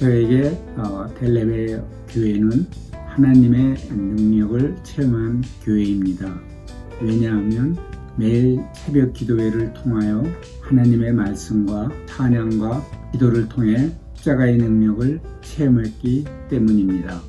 저에게 어, 델레베 교회는 하나님의 능력을 체험한 교회입니다. 왜냐하면 매일 새벽 기도회를 통하여 하나님의 말씀과 찬양과 기도를 통해 십자가의 능력을 체험했기 때문입니다.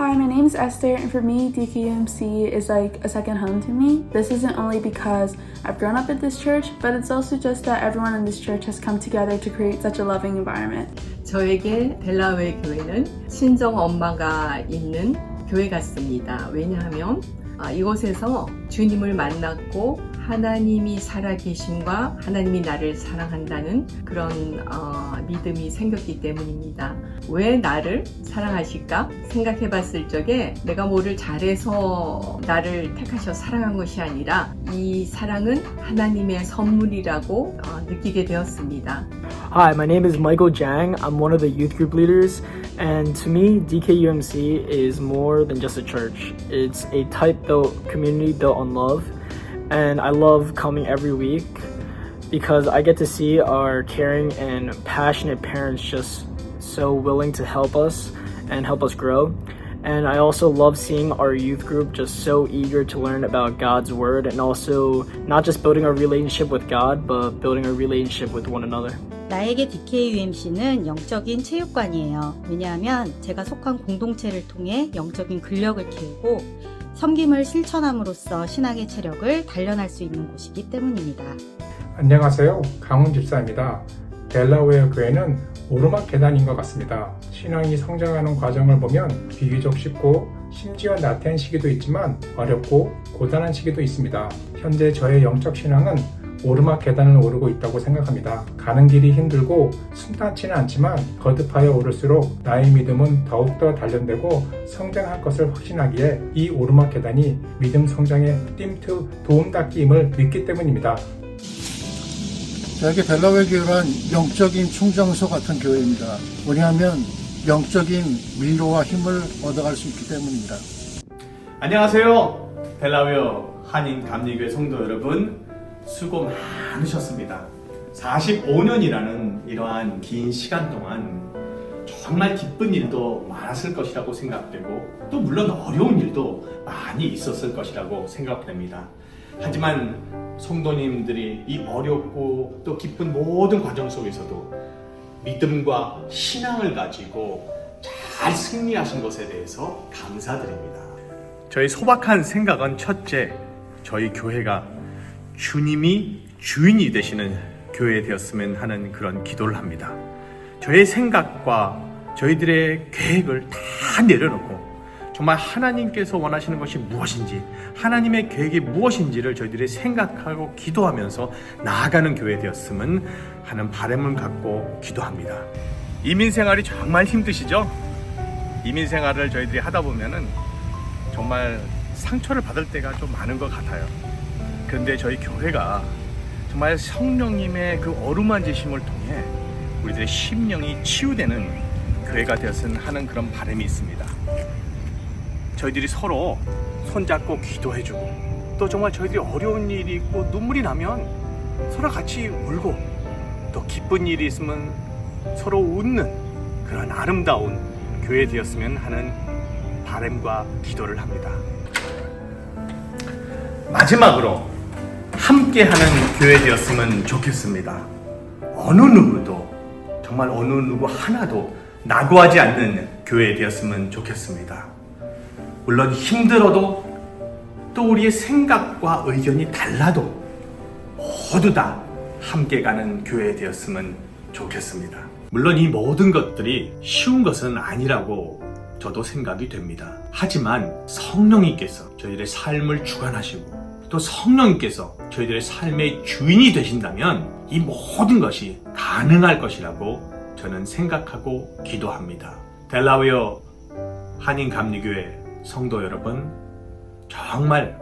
Hi, my name is Esther, and for me, DKUMC is like a second home to me. This isn't only because I've grown up at this church, but it's also just that everyone in this church has come together to create such a loving environment. 저에게 델라웨 교회는 친정 엄마가 있는 교회 같습니다. 왜냐하면 아, 이곳에서 주님을 만났고 하나님이 살아계심과 하나님이 나를 사랑한다는 그런 어, 믿음이 생겼기 때문입니다. 왜 나를 사랑하실까 생각해 봤을 적에 내가 뭐를 잘해서 나를 택하셔 사랑한 것이 아니라 이 사랑은 하나님의 선물이라고 어, 느끼게 되었습니다. Hi, my name is Michael Jang. I'm one of the youth group leaders, and to me, DKUMC is more than just a church. It's a type built community built on love, and I love coming every week because I get to see our caring and passionate parents just so willing to help us and help us grow. And I also love seeing our youth group just so eager to learn about God's word and also not just building a relationship with God, but building a relationship with one another. 나에게 DKUMC는 영적인 체육관이에요. 왜냐하면 제가 속한 공동체를 통해 영적인 근력을 키우고 섬김을 실천함으로써 신앙의 체력을 단련할 수 있는 곳이기 때문입니다. 안녕하세요. 강훈 집사입니다. 델라웨어 교회는 오르막 계단인 것 같습니다. 신앙이 성장하는 과정을 보면 비교적 쉽고 심지어 나태한 시기도 있지만 어렵고 고단한 시기도 있습니다. 현재 저의 영적 신앙은 오르막 계단을 오르고 있다고 생각합니다. 가는 길이 힘들고 순탄치는 않지만 거듭하여 오를수록 나의 믿음은 더욱더 단련되고 성장할 것을 확신하기에 이 오르막 계단이 믿음 성장에 띵트 도움닫기임을 믿기 때문입니다. 저에게 델라웨 교회란 영적인 충정소 같은 교회입니다. 왜냐하면 영적인 위로와 힘을 얻어갈 수 있기 때문입니다. 안녕하세요. 델라웨어 한인 감리교회 성도 여러분 수고 많으셨습니다. 45년이라는 이러한 긴 시간 동안 정말 기쁜 일도 많았을 것이라고 생각되고 또 물론 어려운 일도 많이 있었을 것이라고 생각됩니다. 하지만 성도님들이 이 어렵고 또 기쁜 모든 과정 속에서도 믿음과 신앙을 가지고 잘 승리하신 것에 대해서 감사드립니다. 저희 소박한 생각은 첫째, 저희 교회가 주님이 주인이 되시는 교회 되었으면 하는 그런 기도를 합니다. 저의 생각과 저희들의 계획을 다 내려놓고 정말 하나님께서 원하시는 것이 무엇인지 하나님의 계획이 무엇인지를 저희들이 생각하고 기도하면서 나아가는 교회 되었으면 하는 바람을 갖고 기도합니다. 이민 생활이 정말 힘드시죠? 이민 생활을 저희들이 하다 보면은 정말 상처를 받을 때가 좀 많은 것 같아요. 그런데 저희 교회가 정말 성령님의 그 어루만지심을 통해 우리들의 심령이 치유되는 교회가 되었으면 하는 그런 바람이 있습니다. 저희들이 서로 손잡고 기도해주고 또 정말 저희들이 어려운 일이 있고 눈물이 나면 서로 같이 울고 또 기쁜 일이 있으면 서로 웃는 그런 아름다운 교회 되었으면 하는 바람과 기도를 합니다. 마지막으로 함께하는 교회 되었으면 좋겠습니다. 어느 누구도 정말 어느 누구 하나도 낙오하지 않는 교회 되었으면 좋겠습니다. 물론 힘들어도 또 우리의 생각과 의견이 달라도 모두 다 함께 가는 교회 되었으면 좋겠습니다. 물론 이 모든 것들이 쉬운 것은 아니라고 저도 생각이 됩니다. 하지만 성령님께서 저희들의 삶을 주관하시고 또 성령님께서 저희들의 삶의 주인이 되신다면 이 모든 것이 가능할 것이라고 저는 생각하고 기도합니다. 델라웨어 한인 감리교회 성도 여러분 정말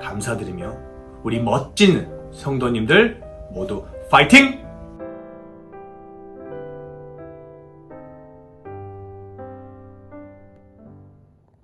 감사드리며 우리 멋진 성도님들 모두 파이팅!